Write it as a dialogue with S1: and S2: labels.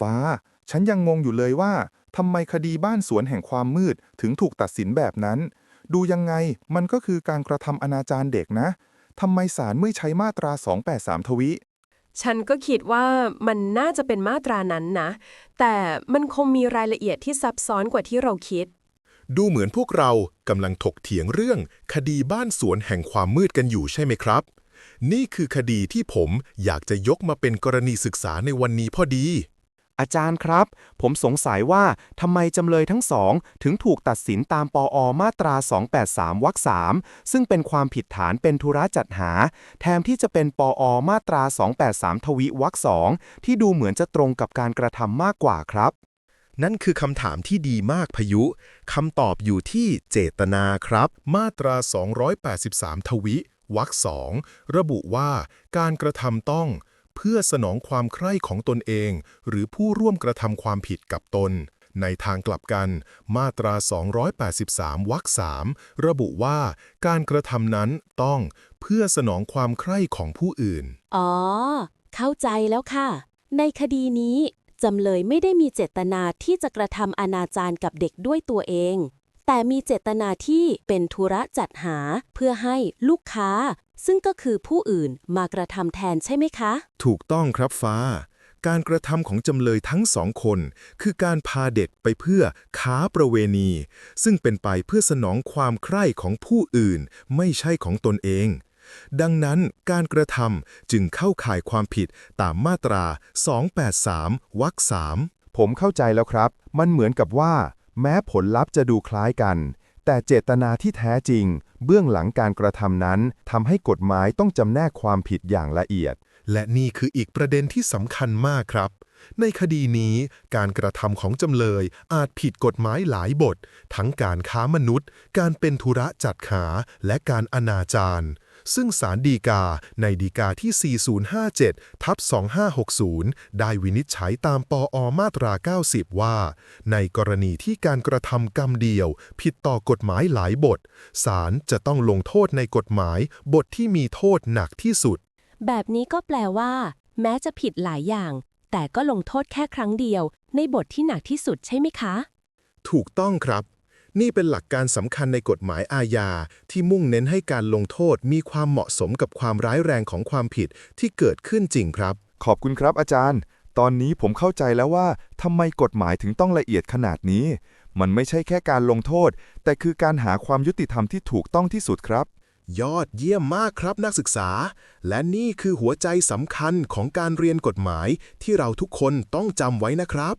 S1: ฟ้า ฉันยังงงอยู่เลยว่าทำไมคดีบ้านสวนแห่งความมืดถึงถูกตัดสินแบบนั้น ดูยังไงมันก็คือการกระทำอนาจารเด็กนะทำไมศาลไม่ใช้มาตรา 283 ทวิ
S2: ฉันก็คิดว่ามันน่าจะเป็นมาตรานั้นนะ แต่มันคงมีรายละเอียดที่ซับซ้อนกว่าที่เราคิด
S3: ดูเหมือนพวกเรากำลังถกเถียงเรื่อง คดีบ้านสวนแห่งความมืดกันอยู่ใช่ไหมครับ นี่คือคดีที่ผมอยากจะยกมาเป็นกรณีศึกษาในวันนี้พอดี
S4: อาจารย์ครับ ผมสงสัยว่าทำไมจำเลยทั้งสอง ถึงถูกตัดสินตามปอมาตรา 283 วรรค3ซึ่งเป็นความผิดฐานเป็นธุระจัดหา แทนที่จะเป็นปอมาตรา 283 ทวิวรรค2ที่ดูเหมือนจะตรงกับการกระทำมากกว่าครับ
S3: นั่นคือคำถามที่ดีมากพายุคำตอบอยู่ที่เจตนาครับ มาตรา 283 ทวิวรรคสองระบุว่าการกระทำต้อง เพื่อสนองความใคร่ของตนเอง หรือผู้ร่วมกระทำความผิดกับตน ในทางกลับกัน มาตรา 283 วรรคสามระบุว่าการกระทำนั้นต้องเพื่อสนองความใคร่ของผู้อื่น
S5: อ๋อ เข้าใจแล้วค่ะ ในคดีนี้จำเลยไม่ได้มีเจตนาที่จะกระทำอนาจารกับเด็กด้วยตัวเอง แต่มีเจตนาที่เป็นธุระจัดหาเพื่อให้ลูกค้า ซึ่งก็คือผู้อื่นมากระทำแทนใช่ไหมคะ
S3: ถูกต้องครับฟ้า การกระทำของจำเลยทั้งสองคน คือการพาเด็กไปเพื่อค้าประเวณี ซึ่งเป็นไปเพื่อสนองความใคร่ของผู้อื่น ไม่ใช่ของตนเอง ดังนั้นการกระทำจึงเข้าข่ายความผิดตามมาตรา 283 วรรคสาม
S1: ผมเข้าใจแล้วครับ มันเหมือนกับว่า แม้ผลลัพธ์จะดูคล้ายกัน แต่เจตนาที่แท้จริง เบื้องหลังการกระทำนั้นทำให้กฎหมายต้องจำแนกความผิดอย่างละเอียด
S3: และนี่คืออีกประเด็นที่สำคัญมากครับ ในคดีนี้ การกระทำของจำเลยอาจผิดกฎหมายหลายบท ทั้งการค้ามนุษย์ การเป็นธุระจัดหาและการอนาจาร ซึ่งสารดีกาในดีกาที่ 4057 ทับ 2560 ได้วินิจฉัยตามปอมาตรา 90 ว่า ในกรณีที่การกระทำกรรมเดียว ผิดต่อกฎหมายหลายบท ศาลจะต้องลงโทษในกฎหมาย บทที่มีโทษหนักที่สุด
S5: แบบนี้ก็แปลว่า แม้จะผิดหลายอย่าง แต่ก็ลงโทษแค่ครั้งเดียว ในบทที่หนักที่สุดใช่ไหมคะ
S3: ถูกต้องครับ นี่เป็นหลักการสำคัญในกฎหมายอาญา ที่มุ่งเน้นให้การลงโทษมีความเหมาะสมกับความร้ายแรงของความผิดที่เกิดขึ้นจริงครับ
S1: ขอบคุณครับอาจารย์ ตอนนี้ผมเข้าใจแล้วว่าทำไมกฎหมายถึงต้องละเอียดขนาดนี้ มันไม่ใช่แค่การลงโทษ แต่คือการหาความยุติธรรมที่ถูกต้องที่สุดครับ
S3: ยอดเยี่ยมมากครับนักศึกษา และนี่คือหัวใจสำคัญของการเรียนกฎหมายที่เราทุกคนต้องจำไว้นะครับ